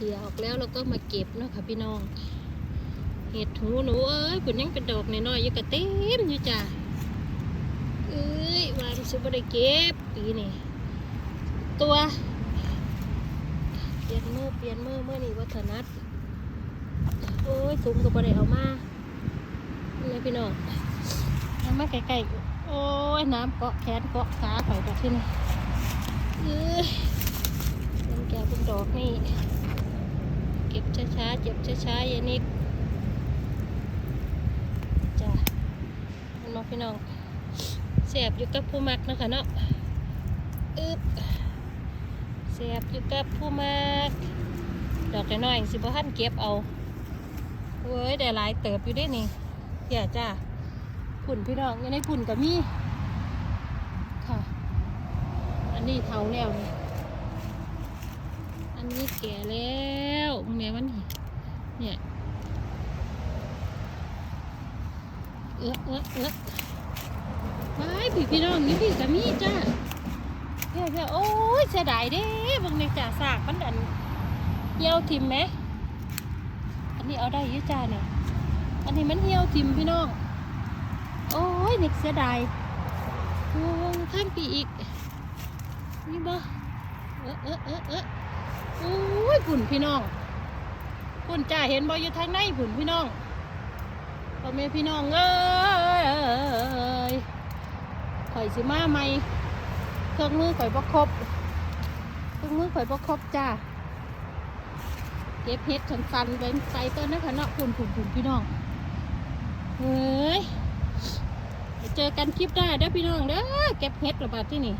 ลีออกแล้วเราก็มาเก็บเนาะค่ะพี่น้อง เห็ดหูหนูเอ้ยผุนยังเป็นดอกน้อยๆอยู่กระเต็มอยู่จ้ะเอ้ยวานสิบ่ได้เก็บปีนี้ตัวเปลี่ยนมือเปลี่ยนมือเมื่อนี้วัฒนัดโอ้ยสูงก็บ่ได้เอามานี่พี่น้องเอามาใกล้ๆโอ้ยน้ำเกาะแขนเกาะขาข่อยกับที่นี่เอ้ยแก้วเป็นดอกนี่ ช้าๆเจ็บช้าๆอย่านี้จ้ะมันมาพี่น้องเสียบอยู่กับผู้มักนะคะเนาะอึ๊บเสียบอยู่กับผู้มักดอกน้อยๆสิบ่ทันเก็บเอาเว้ยได้หลายเติบอยู่ได้นี่เดี๋ยวจ้าพุ่นพี่น้องอยังในพุ่นกับมีค่ะ อันนี้เท่าแล้วนี่อันนี้แก่แล้วมึงแม่มันนี่เนี่ย เออเออเออไปพี่พี่น้องนี่พี่กับมีจ้าเพี่ยเพี่ยโอ้ยเสียดายเด้บางในจ่าสากมันอันเหี่ยวทิมไหมอันนี้เอาได้อยี่จ้าเนี่ยอันนี้มันเหี่ยวทิมพี่น้องโอ้ยนี่เสียดายโอ้ยข้ามปีอีกนี่บ่เออเออเออเออโอ้ยผุ่นพี่น้องผุ่นจ่าเห็นบ่อยู่ทางในผุ่นพี่น้อง พ่อแม่พี่น้องเอ้ยข่อยสิมาใหม่เครื่องมือข่อยบ่ครบเครื่องมือข่อยบ่ครบจ้าเก็บเห็ดสันๆเป็นใส่ต้นนะคะเนาะผุ่นผุ่นผุ่นพี่น้องเฮ้ยเจอกันคลิปหน้เด้อพี่น้องเด้อเก็บเห็ดระบาดที่นี่